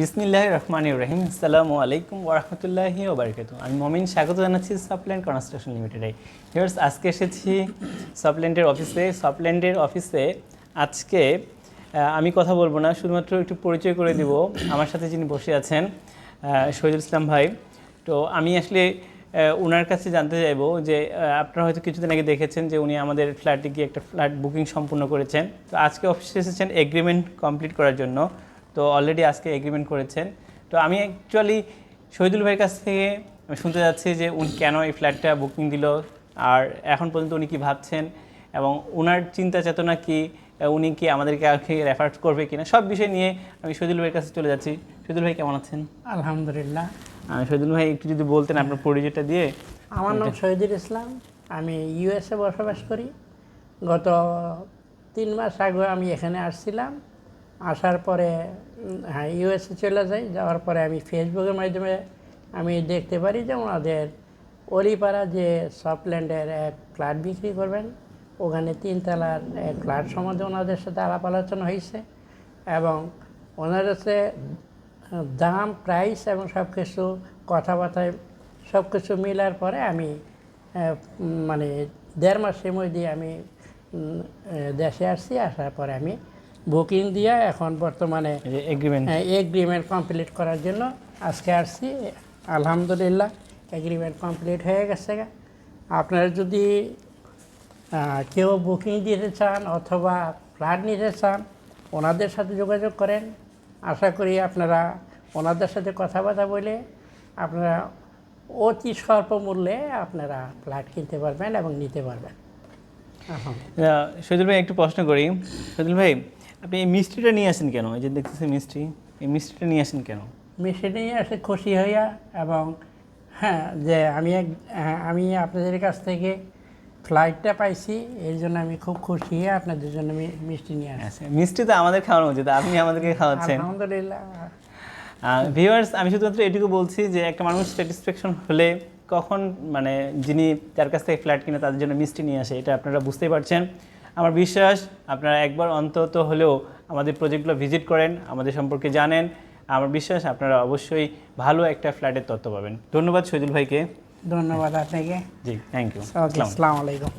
বিসমিল্লাহ রহমান ইব্রাহিম আসসালামু আলাইকুম ওরহমতুল্লাহি ওবরকাত আমি মমিন, স্বাগত জানাচ্ছি সফল্যান্ড কনস্ট্রাকশন লিমিটেডে হিয়ার্স আজকে এসেছি সফল্যান্ডের অফিসে সফল্যান্ডের অফিসে আজকে আমি কথা বলব না, শুধুমাত্র একটু পরিচয় করে দিব আমার সাথে যিনি বসে আছেন শহীদুল ইসলাম ভাই। তো আমি আসলে ওনার কাছে জানতে চাইব যে আপনারা হয়তো কিছুদিন আগে দেখেছেন যে উনি আমাদের ফ্ল্যাটে গিয়ে একটা ফ্ল্যাট বুকিং সম্পূর্ণ করেছেন। তো আজকে অফিসে এসেছেন এগ্রিমেন্ট কমপ্লিট করার জন্য। তো অলরেডি আজকে এগ্রিমেন্ট করেছেন। তো আমি অ্যাকচুয়ালি শহীদুল ভাইয়ের কাছ থেকে আমি শুনতে যাচ্ছি যে উনি কেন এই ফ্ল্যাটটা বুকিং দিল আর এখন পর্যন্ত উনি কি ভাবছেন এবং ওনার চিন্তা চেতনা কি উনি কি আমাদেরকে কি রেফার করবে কিনা সব বিষয় নিয়ে আমি শহীদুল ভাইয়ের কাছে চলে যাচ্ছি। শহীদুল ভাই কেমন আছেন? আলহামদুলিল্লাহ। আহ, শহীদুল ভাই একটু যদি বলতেন আপনার পরিচয়টা দিয়ে। আমার নাম শহীদুল ইসলাম। আমি ইউএসএ বসবাস করি। গত তিন মাস আগে আমি এখানে আসছিলাম। আসার পরে হ্যাঁ ইউএসএ চলে যাই। যাওয়ার পরে আমি ফেসবুকের মাধ্যমে আমি দেখতে পারি যে ওনাদের অলিপাড়া যে সফটল্যান্ডের এক ফ্ল্যাট বিক্রি করবেন, ওখানে তিনতলার এক ফ্ল্যাট সম্বন্ধে ওনাদের সাথে আলাপ আলোচনা হয়েছে এবং ওনার কাছে দাম প্রাইস এবং সব কিছু কথাবার্তায় সব কিছু মিলার পরে আমি মানে দেড় মাসের মধ্যে আমি দেশে আসছি। আসার পরে আমি বুকিং দিয়ে এখন বর্তমানে এগ্রিমেন্ট এগ্রিমেন্ট কমপ্লিট করার জন্য আজকে আসছি। আলহামদুলিল্লাহ এগ্রিমেন্ট কমপ্লিট হয়ে গেছে আপনারা যদি কেউ বুকিং দিতে চান অথবা ফ্ল্যাট নিতে চান ওনাদের সাথে যোগাযোগ করেন। আশা করি আপনারা ওনাদের সাথে কথাবার্তা বলে আপনারা অতি স্বল্প মূল্যে আপনারা ফ্ল্যাট কিনতে পারবেন এবং নিতে পারবেন। শহীদুল ভাই একটু প্রশ্ন করি। শহীদুল ভাই আপনি এই মিষ্টিটা নিয়ে আসেন কেন? এই যে দেখতেছি মিষ্টি এই মিষ্টিটা নিয়ে আসেন কেন? মিষ্টি নিয়ে এসে খুশি হইয়া এবং হ্যাঁ যে আমি এক হ্যাঁ, আমি আপনাদের কাছ থেকে ফ্লাইটটা পাইছি এই জন্য আমি খুব খুশি হয়ে আপনাদের জন্য মিষ্টি নিয়ে আসি আচ্ছা মিষ্টি তো আমাদের খাওয়ানো উচিত আপনি আমাদেরকে খাওয়াচ্ছেন। আলহামদুলিল্লাহ। ভিউয়ার্স আমি শুধুমাত্র এটুকু বলছি যে একটা মানুষ স্যাটিসফ্যাকশন হলে কখন মানে যিনি যার কাছ থেকে ফ্ল্যাট কিনে তাদের জন্য মিষ্টি নিয়ে আসে এটা আপনারা বুঝতেই পারছেন। আমার বিশ্বাস আপনারা একবার অন্তত হলেও আমাদের প্রজেক্টগুলো ভিজিট করেন আমাদের সম্পর্কে জানেন। আমার বিশ্বাস আপনারা অবশ্যই ভালো একটা ফ্ল্যাটের তথ্য পাবেন। ধন্যবাদ শহীদুল ভাইকে। ধন্যবাদ আপনাকে। জি থ্যাংক ইউ আসসালামু আলাইকুম।